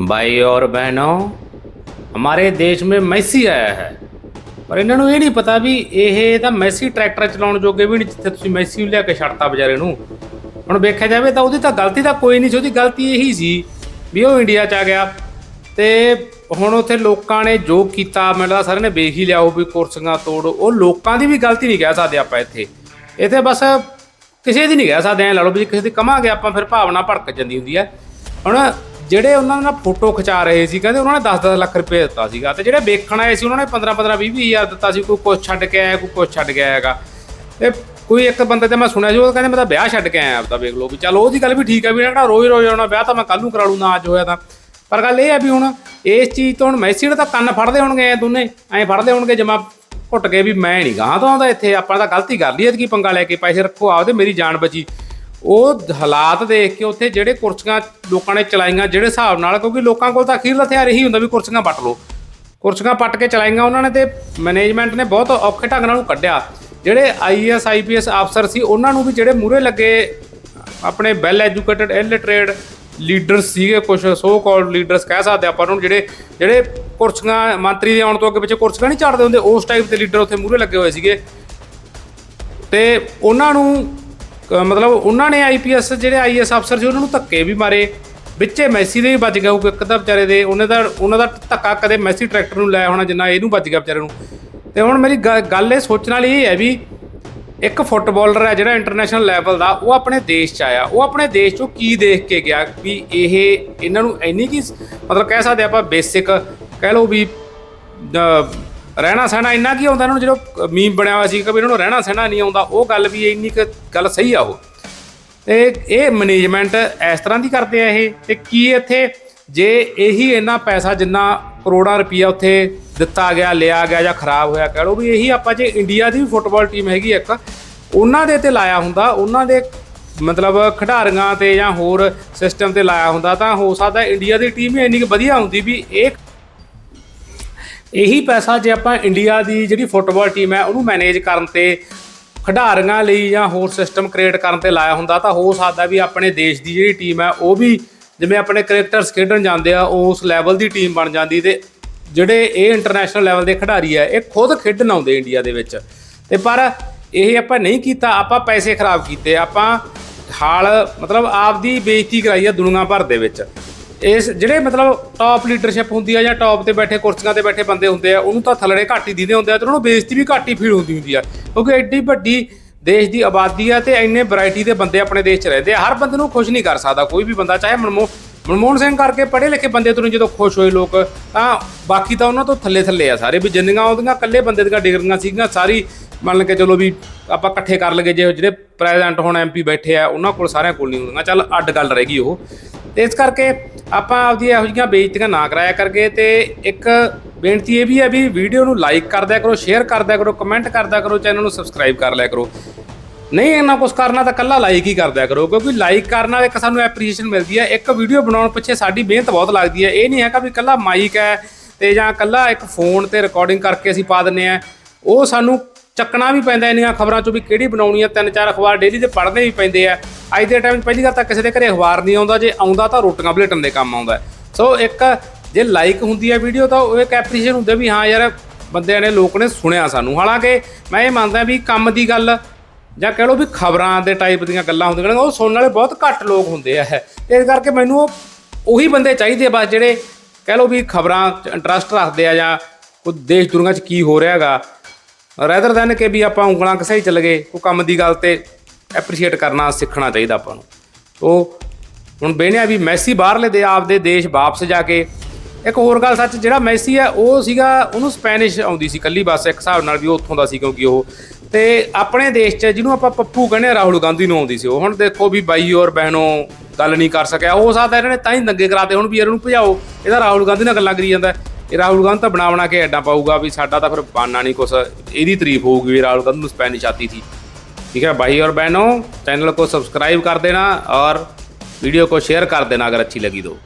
ਬਾਈ ਔਰ ਬਹਿਨੋ ਹਮਾਰੇ ਦੇਸ਼ ਮੇ ਮੈਸੀ ਆਇਆ ਹੈ ਪਰ ਇਹਨਾਂ ਨੂੰ ਇਹ ਨਹੀਂ ਪਤਾ ਵੀ ਇਹ ਤਾਂ ਮੈਸੀ ਟਰੈਕਟਰ ਚਲਾਉਣ ਜੋਗੇ ਵੀ ਨਹੀਂ ਜਿੱਥੇ ਤੁਸੀਂ ਮੈਸੀ ਨੂੰ ਲਿਆ ਕੇ ਛੱਡਤਾ ਵਿਚਾਰੇ ਨੂੰ ਹੁਣ ਵੇਖਿਆ ਜਾਵੇ ਤਾਂ ਉਹਦੀ ਤਾਂ ਗਲਤੀ ਤਾਂ ਕੋਈ ਨਹੀਂ ਸੀ ਉਹਦੀ ਗਲਤੀ ਇਹੀ ਸੀ ਵੀ ਉਹ ਇੰਡੀਆ ਚ ਆ ਗਿਆ ਤੇ ਹੁਣ ਉੱਥੇ ਲੋਕਾਂ ਨੇ ਜੋ ਕੀਤਾ ਮੈਨੂੰ ਲੱਗਦਾ ਸਾਰਿਆਂ ਨੇ ਵੇਖ ਹੀ ਲਿਆ ਉਹ ਵੀ ਕੁਰਸੀਆਂ ਤੋੜ ਉਹ ਲੋਕਾਂ ਦੀ ਵੀ ਗਲਤੀ ਨਹੀਂ ਕਹਿ ਸਕਦੇ ਆਪਾਂ ਇੱਥੇ ਇੱਥੇ ਬਸ ਕਿਸੇ ਦੀ ਨਹੀਂ ਕਹਿ ਸਕਦੇ ਐ ਲਾ ਲਓ ਵੀ ਕਿਸੇ ਦੀ ਕਮਾਂਗੇ ਆਪਾਂ ਫਿਰ ਭਾਵਨਾ ਭੜਕ ਜਾਂਦੀ ਹੁੰਦੀ ਹੈ ਹੁਣ ਜਿਹੜੇ ਉਹਨਾਂ ਨਾਲ ਫੋਟੋ ਖਿਚਾ ਰਹੇ ਸੀ, ਕਹਿੰਦੇ ਉਹਨਾਂ ਨੇ 10-10 ਲੱਖ ਰੁਪਏ ਦਿੱਤਾ ਸੀਗਾ ਤੇ ਜਿਹੜੇ ਵੇਖਣ ਆਏ ਸੀ, ਉਹਨਾਂ ਨੇ 15-15 20 ਹਜ਼ਾਰ ਦਿੱਤਾ ਸੀ, ਕੋਈ ਕੁਛ ਛੱਡ ਕੇ ਆਇਆ, ਕੋਈ ਕੁਛ ਛੱਡ ਕੇ ਆਇਆਗਾ ਤੇ ਕੋਈ ਇੱਕ ਬੰਦੇ ਤੇ ਮੈਂ ਸੁਣਿਆ ਸੀ, ਉਹ ਕਹਿੰਦੇ ਮੈਂ ਤਾਂ ਵਿਆਹ ਛੱਡ ਕੇ ਆਇਆ ਆਪਦਾ ਵੇਖ ਲਓ ਵੀ ਚਲ ਉਹਦੀ ਗੱਲ ਵੀ ਠੀਕ ਆ ਵੀ ਨਾ ਰੋਜ਼ ਰੋਜ਼ ਆਉਣਾ, ਵਿਆਹ ਤਾਂ ਮੈਂ ਕੱਲ ਨੂੰ ਕਰਾ ਲੂ ਨਾ ਅੱਜ ਹੋਇਆ ਤਾਂ। ਪਰ ਗੱਲ ਇਹ ਹੈ ਵੀ ਹੁਣ ਇਸ ਚੀਜ਼ ਤੋਂ ਹੁਣ ਮੈਸੀ ਨੇ ਤਾਂ ਕੰਨ ਫੜਦੇ ਹੋਣਗੇ ਐ ਦੋਨੇ, ਐਂ ਫੜਦੇ ਹੋਣਗੇ ਜਮਾ ਘੁੱਟ ਕੇ ਵੀ ਮੈਂ ਨਹੀਂ ਗਾਂ ਤੋਂ ਆਉਂਦਾ ਇੱਥੇ, ਆਪਾਂ ਤਾਂ ਗਲਤੀ ਕਰ ਲਈ, ਐਤਕੀ ਪੰਗਾ ਲੈ ਕੇ ਪੈਸੇ ਰੱਖੋ, ਆਪਦੇ ਮੇਰੀ ਜਾਨ ਬਚੀ। ਉਹ ਹਾਲਾਤ ਦੇਖ ਕੇ ਉੱਥੇ ਜਿਹੜੇ ਕੁਰਸੀਆਂ ਲੋਕਾਂ ਨੇ ਚਲਾਈਆਂ ਜਿਹੜੇ ਹਿਸਾਬ ਨਾਲ, ਕਿਉਂਕਿ ਲੋਕਾਂ ਕੋਲ ਤਾਂ ਅਖੀਰਲਾ ਹਥਿਆਰ ਇਹੀ ਹੁੰਦਾ ਵੀ ਕੁਰਸੀਆਂ ਪੱਟ ਲਓ। ਕੁਰਸੀਆਂ ਪੱਟ ਕੇ ਚਲਾਈਆਂ ਉਹਨਾਂ ਨੇ ਤੇ ਮੈਨੇਜਮੈਂਟ ਨੇ ਬਹੁਤ ਔਖੇ ਢੰਗ ਨਾਲ ਉਹ ਕੱਢਿਆ। ਜਿਹੜੇ ਆਈਐਸ ਆਈਪੀਐਸ ਅਫਸਰ ਸੀ, ਉਹਨਾਂ ਨੂੰ ਵੀ ਜਿਹੜੇ ਮੂਹਰੇ ਲੱਗੇ ਆਪਣੇ ਵੈਲ ਐਜੂਕੇਟਡ ਇਲਿਟਰੇਟ ਲੀਡਰਸ ਸੀਗੇ ਕੁਝ ਸੋ ਕਾਲਡ ਲੀਡਰਸ ਕਹਿ ਸਕਦੇ ਆਪਾਂ ਉਹਨਾਂ ਨੂੰ ਜਿਹੜੇ ਜਿਹੜੇ ਕੁਰਸੀਆਂ ਮੰਤਰੀ ਦੇ ਆਉਣ ਤੋਂ ਅੱਗੇ ਪਿੱਛੇ ਕੁਰਸੀਆਂ ਨਹੀਂ ਝਾੜਦੇ ਹੁੰਦੇ, ਉਸ ਟਾਈਪ ਦੇ ਲੀਡਰ ਉੱਥੇ ਮੂਹਰੇ ਲੱਗੇ ਹੋਏ ਸੀਗੇ। ਤੇ ਉਹਨਾਂ ਨੂੰ ਅਹ ਮਤਲਬ ਉਹਨਾਂ ਨੇ ਆਈਪੀਐਸ ਜਿਹੜੇ ਆਈਐਸ ਅਫਸਰ ਸੀ, ਉਹਨਾਂ ਨੂੰ ਧੱਕੇ ਵੀ ਮਾਰੇ। ਵਿੱਚੇ ਮੈਸੀ ਦੇ ਵੀ ਵੱਜ ਗਿਆ ਹੋਊਗਾ, ਇੱਕ ਤਾਂ ਵਿਚਾਰੇ ਦੇ, ਉਹਨੇ ਦਾ ਉਹਨਾਂ ਦਾ ਧੱਕਾ ਕਦੇ ਮੈਸੀ ਟਰੈਕਟਰ ਨੂੰ ਲਾਇਆ ਹੋਣਾ ਜਿੰਨਾ ਇਹਨੂੰ ਵੱਜ ਗਿਆ ਵਿਚਾਰੇ ਨੂੰ। ਤੇ ਹੁਣ ਮੇਰੀ ਗ- ਗੱਲ ਇਹ ਸੋਚਣ ਵਾਲੀ ਇਹ ਹੈ ਵੀ ਇੱਕ ਫੁੱਟਬਾਲਰ ਹੈ ਜਿਹੜਾ ਇੰਟਰਨੈਸ਼ਨਲ ਲੈਵਲ ਦਾ, ਉਹ ਆਪਣੇ ਦੇਸ਼ ਚ ਆਇਆ। ਉਹ ਆਪਣੇ ਦੇਸ਼ ਚੋਂ ਕੀ ਦੇਖ ਕੇ ਗਿਆ ਵੀ ਇਹ, ਇਹਨਾਂ ਨੂੰ ਇੰਨੀ ਕੀ ਮਤਲਬ ਕਹਿ ਸਕਦੇ ਆਪਾਂ ਬੇਸਿਕ, ਕਹਿ ਲਓ ਵੀ, ਅਹ ਰਹਿਣਾ ਸਹਿਣਾ ਇੰਨਾ ਕੀ ਆਉਂਦਾ ਇਹਨਾਂ ਨੂੰ? ਜਦੋਂ ਮੀਮ ਬਣਿਆ ਹੋਇਆ ਸੀ ਕਿ ਵੀ ਇਹਨਾਂ ਨੂੰ ਰਹਿਣਾ ਸਹਿਣਾ ਨਹੀਂ ਆਉਂਦਾ, ਉਹ ਗੱਲ ਵੀ ਇੰਨੀ ਕੁ ਗੱਲ ਸਹੀ ਆ ਉਹ। ਤੇ ਇਹ ਮੈਨੇਜਮੈਂਟ ਇਸ ਤਰ੍ਹਾਂ ਦੀ ਕਰਦੇ ਆ ਇਹ, ਤੇ ਕੀ ਇੱਥੇ, ਜੇ ਇਹੀ ਇੰਨਾ ਪੈਸਾ ਜਿੰਨਾ ਕਰੋੜਾਂ ਰੁਪਈਆ ਉੱਥੇ ਦਿੱਤਾ ਗਿਆ, ਲਿਆ ਗਿਆ ਜਾਂ ਖਰਾਬ ਹੋਇਆ, ਕਹਿ ਲਓ ਵੀ ਇਹੀ ਆਪਾਂ ਜੇ ਇੰਡੀਆ ਦੀ ਵੀ ਫੁੱਟਬਾਲ ਟੀਮ ਹੈਗੀ ਇੱਕ, ਉਹਨਾਂ ਦੇ ਤੇ ਲਾਇਆ ਹੁੰਦਾ, ਉਹਨਾਂ ਦੇ ਮਤਲਬ ਖਿਡਾਰੀਆਂ ਤੇ ਜਾਂ ਹੋਰ ਸਿਸਟਮ ਤੇ ਲਾਇਆ ਹੁੰਦਾ, ਤਾਂ ਹੋ ਸਕਦਾ ਇੰਡੀਆ ਦੀ ਟੀਮ ਹੀ ਇੰਨੀ ਕੁ ਵਧੀਆ ਹੁੰਦੀ ਵੀ ਇਹ ਇਹੀ ਪੈਸਾ ਜੇ ਆਪਾਂ ਇੰਡੀਆ ਦੀ ਜਿਹੜੀ ਫੁੱਟਬਾਲ ਟੀਮ ਹੈ, ਉਹਨੂੰ ਮੈਨੇਜ ਕਰਨ ਤੇ, ਖਿਡਾਰੀਆਂ ਲਈ ਜਾਂ ਹੋਰ ਸਿਸਟਮ ਕ੍ਰੀਏਟ ਕਰਨ ਤੇ ਲਾਇਆ ਹੁੰਦਾ, ਤਾਂ ਹੋ ਸਕਦਾ ਵੀ ਆਪਣੇ ਦੇਸ਼ ਦੀ ਜਿਹੜੀ ਟੀਮ ਹੈ, ਉਹ ਵੀ ਜਿਵੇਂ ਆਪਣੇ ਕ੍ਰਿਕਟਰਸ ਖੇਡਣ ਜਾਂਦੇ ਆ, ਉਸ ਲੈਵਲ ਦੀ ਟੀਮ ਬਣ ਜਾਂਦੀ ਤੇ ਜਿਹੜੇ ਇਹ ਇੰਟਰਨੈਸ਼ਨਲ ਲੈਵਲ ਦੇ ਖਿਡਾਰੀ ਆ ਇਹ ਖੁਦ ਖੇਡਣ ਆਉਂਦੇ ਇੰਡੀਆ ਦੇ ਵਿੱਚ। ਤੇ ਪਰ ਇਹ ਆਪਾਂ ਨਹੀਂ ਕੀਤਾ, ਆਪਾਂ ਪੈਸੇ ਖਰਾਬ ਕੀਤੇ, ਆਪਾਂ ਹਾਲ ਮਤਲਬ ਆਪਦੀ ਬੇਇੱਜ਼ਤੀ ਕਰਾਈ ਆ ਦੁਨੀਆ ਭਰ ਦੇ ਵਿੱਚ। ਇਸ ਜਿਹੜੇ ਮਤਲਬ ਟਾਪ ਲੀਡਰਸ਼ਿਪ ਹੁੰਦੀ ਆ ਜਾਂ ਟਾਪ ਤੇ ਬੈਠੇ ਕੁਰਸੀਆਂ ਤੇ ਬੈਠੇ ਬੰਦੇ ਹੁੰਦੇ ਆ, ਉਹਨੂੰ ਤਾਂ ਥੱਲੜੇ ਘੱਟ ਹੀ ਦਿੰਦੇ ਹੁੰਦੇ ਆ ਤੇ ਉਹਨਾਂ ਨੂੰ ਬੇਇੱਜ਼ਤੀ ਵੀ ਘੱਟ ਹੀ ਫੀਲ ਹੁੰਦੀ ਹੁੰਦੀ ਆ। ਕਿਉਂਕਿ ਐਡੀ ਵੱਡੀ ਦੇਸ਼ ਦੀ ਆਬਾਦੀ ਆ ਤੇ ਇੰਨੇ ਵੈਰਾਈਟੀ ਦੇ ਬੰਦੇ ਆਪਣੇ ਦੇਸ਼ 'ਚ ਰਹਿੰਦੇ ਆ। ਹਰ ਬੰਦੇ ਨੂੰ ਖੁਸ਼ ਨਹੀਂ ਕਰ ਸਕਦਾ ਕੋਈ ਵੀ ਬੰਦਾ, ਚਾਹੇ ਮਨਮੋ, ਮਨਮੋਹਨ ਸਿੰਘ ਕਰਕੇ ਪੜ੍ਹੇ ਲਿਖੇ ਬੰਦੇ ਤੋਂ ਜਦੋਂ ਖੁਸ਼ ਹੋਏ ਲੋਕ, ਤਾਂ ਬਾਕੀ ਤਾਂ ਉਹਨਾਂ ਤੋਂ ਥੱਲੇ ਥੱਲੇ ਆ ਸਾਰੇ ਵੀ ਜਿੰਨੀਆਂ ਉਹਦੀਆਂ ਇਕੱਲੇ ਬੰਦੇ ਦੀਆਂ ਡਿਗਰੀਆਂ ਸੀਗੀਆਂ, ਸਾਰੀ ਮੰਨ ਕੇ ਚਲੋ ਵੀ ਆਪਾਂ ਇਕੱਠੇ ਕਰ ਲਗੇ ਜੇ ਜਿਹੜੇ ਪ੍ਰੈਜ਼ੀਡੈਂਟ ਹੁਣ ਐਮਪੀ ਬੈਠੇ ਆ, ਉਹਨਾਂ ਕੋਲ ਸਾਰਿਆਂ ਕੋਲ ਨਹੀਂ ਹੁੰਦੀਆਂ ਚੱਲ ਅੱਡ ਗੱਲ ਰਹਿ ਗਈ ਉਹ। ਤੇ ਇਸ ਕਰਕੇ ਆਪਾਂ ਆਪਦੀ ਇਹੋ ਜਿਹੀਆਂ ਬੇਇੱਜ਼ਤੀਆਂ ਨਾ ਕਰਾਇਆ ਕਰਕੇ ਤੇ ਇੱਕ ਬੇਨਤੀ ਇਹ ਵੀ ਹੈ ਵੀ ਵੀਡੀਓ ਨੂੰ ਲਾਈਕ ਕਰਦਿਆ ਕਰੋ ਸ਼ੇਅਰ ਕਰਦਿਆ ਕਰੋ ਕਮੈਂਟ ਕਰਦਿਆ ਕਰੋ ਚੈਨਲ ਨੂੰ ਸਬਸਕ੍ਰਾਈਬ ਕਰ ਲਿਆ ਕਰੋ। ਨਹੀਂ ਇੰਨਾ ਕੁਝ ਕਰਨਾ ਤਾਂ ਕੱਲਾ ਲਾਈਕ ਹੀ ਕਰਦਿਆ ਕਰੋ, ਕਿਉਂਕਿ ਲਾਈਕ ਕਰਨ ਨਾਲ ਇੱਕ ਸਾਨੂੰ ਐਪਰੀਸ਼ੀਏਸ਼ਨ ਮਿਲਦੀ ਹੈ। ਇੱਕ ਵੀਡੀਓ ਬਣਾਉਣ ਪਿੱਛੇ ਸਾਡੀ ਮਿਹਨਤ ਬਹੁਤ ਲੱਗਦੀ ਹੈ। ਇਹ ਨਹੀਂ ਹੈਗਾ ਵੀ ਕੱਲਾ ਮਾਈਕ ਹੈ ਤੇ ਜਾਂ ਕੱਲਾ ਇੱਕ ਫੋਨ ਤੇ ਰਿਕਾਰਡਿੰਗ ਕਰਕੇ ਅਸੀਂ ਪਾ ਦਿੰਨੇ ਆ ਉਹ ਸਾਨੂੰ ਚੱਕਣਾ ਵੀ ਪੈਂਦਾ ਇੰਨੀਆਂ ਖਬਰਾਂ ਚੋਂ ਵੀ ਕਿਹੜੀ ਬਣਾਉਣੀ ਆ ਤਿੰਨ ਚਾਰ ਅਖਬਾਰ ਡੇਲੀ ਦੇ ਪੜ੍ਹਨੇ ਵੀ ਪੈਂਦੇ ਆ। ਅੱਜ ਦੇ ਟਾਈਮ 'ਚ ਪਹਿਲੀ ਗੱਲ ਤਾਂ ਕਿਸੇ ਦੇ ਘਰੇ ਅਖਬਾਰ ਨਹੀਂ ਆਉਂਦਾ, ਜੇ ਆਉਂਦਾ ਤਾਂ ਰੋਟੀਆਂ ਬਲੇਟਣ ਦੇ ਕੰਮ ਆਉਂਦਾ ਸੋ ਇੱਕ ਜੇ ਲਾਈਕ ਹੁੰਦੀ ਹੈ ਵੀਡੀਓ ਤਾਂ ਉਹ ਇੱਕ ਐਪਰੀਸ਼ੀਏਟ ਹੁੰਦਾ ਵੀ ਹਾਂ ਯਾਰ, ਬੰਦਿਆਂ ਨੇ ਲੋਕ ਨੇ ਸੁਣਿਆ ਸਾਨੂੰ। ਹਾਲਾਂਕਿ ਮੈਂ ਇਹ ਮੰਨਦਾ ਵੀ ਕੰਮ ਦੀ ਗੱਲ ਜਾਂ ਕਹਿ ਲਓ ਵੀ ਖਬਰਾਂ ਦੇ ਟਾਈਪ ਦੀਆਂ ਗੱਲਾਂ ਹੁੰਦੀਆਂ ਨੇ, ਉਹ ਸੁਣਨ ਵਾਲੇ ਬਹੁਤ ਘੱਟ ਲੋਕ ਹੁੰਦੇ ਆ। ਇਸ ਕਰਕੇ ਮੈਨੂੰ ਉਹ, ਉਹੀ ਬੰਦੇ ਚਾਹੀਦੇ ਬਸ ਜਿਹੜੇ ਕਹਿ ਲਓ ਵੀ ਖਬਰਾਂ 'ਚ ਇੰਟਰਸਟ ਰੱਖਦੇ ਆ ਜਾਂ ਕੋਈ ਦੇਸ਼ ਦੁਨੀਆ 'ਚ ਕੀ ਹੋ ਰਿਹਾ ਹੈਗਾ। ਰੈਦਰ ਦੈਨ ਕਿ ਵੀ ਆਪਾਂ ਉਂਗਲਾਂ ਕਸਾਈ ਚੱਲ ਗਏ ਉਹ ਕੰਮ ਦੀ ਗੱਲ ਤੇ ਐਪਰੀਸ਼ੀਏਟ ਕਰਨਾ ਸਿੱਖਣਾ ਚਾਹੀਦਾ ਆਪਾਂ ਨੂੰ। ਉਹ ਹੁਣ ਬੇਨਿਆ ਵੀ ਮੈਸੀ ਬਾਹਰਲੇ ਦੇ ਆਪਦੇ ਦੇਸ਼ ਵਾਪਸ ਜਾ ਕੇ ਇੱਕ ਹੋਰ ਗੱਲ ਸੱਚ ਜਿਹੜਾ ਮੈਸੀ ਹੈ ਉਹ ਸੀਗਾ ਉਹਨੂੰ ਸਪੈਨਿਸ਼ ਆਉਂਦੀ ਸੀ ਕੱਲੀ ਬਸ ਇੱਕ ਹਿਸਾਬ ਨਾਲ ਵੀ ਉਹ ਉੱਥੋਂ ਦਾ ਸੀ ਕਿਉਂਕਿ ਉਹ। ਤੇ ਆਪਣੇ ਦੇਸ਼ 'ਚ ਜਿਹਨੂੰ ਆਪਾਂ ਪੱਪੂ ਕਹਿੰਦੇ ਆ, ਰਾਹੁਲ ਗਾਂਧੀ ਨੂੰ ਆਉਂਦੀ ਸੀ ਉਹ। ਹੁਣ ਦੇਖੋ ਵੀ ਬਾਈ ਔਰ ਬਹਿਣੋ ਗੱਲ ਨਹੀਂ ਕਰ ਸਕਿਆ। ਹੋ ਸਕਦਾ ਇਹਨਾਂ ਨੇ ਤਾਂ ਹੀ ਦੰਗੇ ਕਰਾਤੇ ਹੁਣ ਵੀ ਇਹਨਾਂ ਨੂੰ ਭਜਾਓ। ਇਹਦਾ ਰਾਹੁਲ ਗਾਂਧੀ ਨਾਲ ਗੱਲਾਂ ਕਰੀ ਜਾਂਦਾ। ਇਹ ਰਾਹੁਲ ਗਾਂਧੀ ਤਾਂ ਬਣਾ ਬਣਾ ਕੇ ਐਡਾ ਪਾਊਗਾ ਵੀ ਸਾਡਾ ਤਾਂ ਫਿਰ ਬਾਨਾ ਨਹੀਂ ਕੁਛ ਇਹਦੀ ਤਾਰੀਫ ਹੋਊਗੀ ਵੀ ਰਾਹੁਲ ਗਾਂਧੀ ਨੂੰ स्पेनिश आती थी ठीक है भाई और बहनों चैनल को सब्सक्राइब कर देना और वीडियो को शेयर कर देना अगर अच्छी लगी तो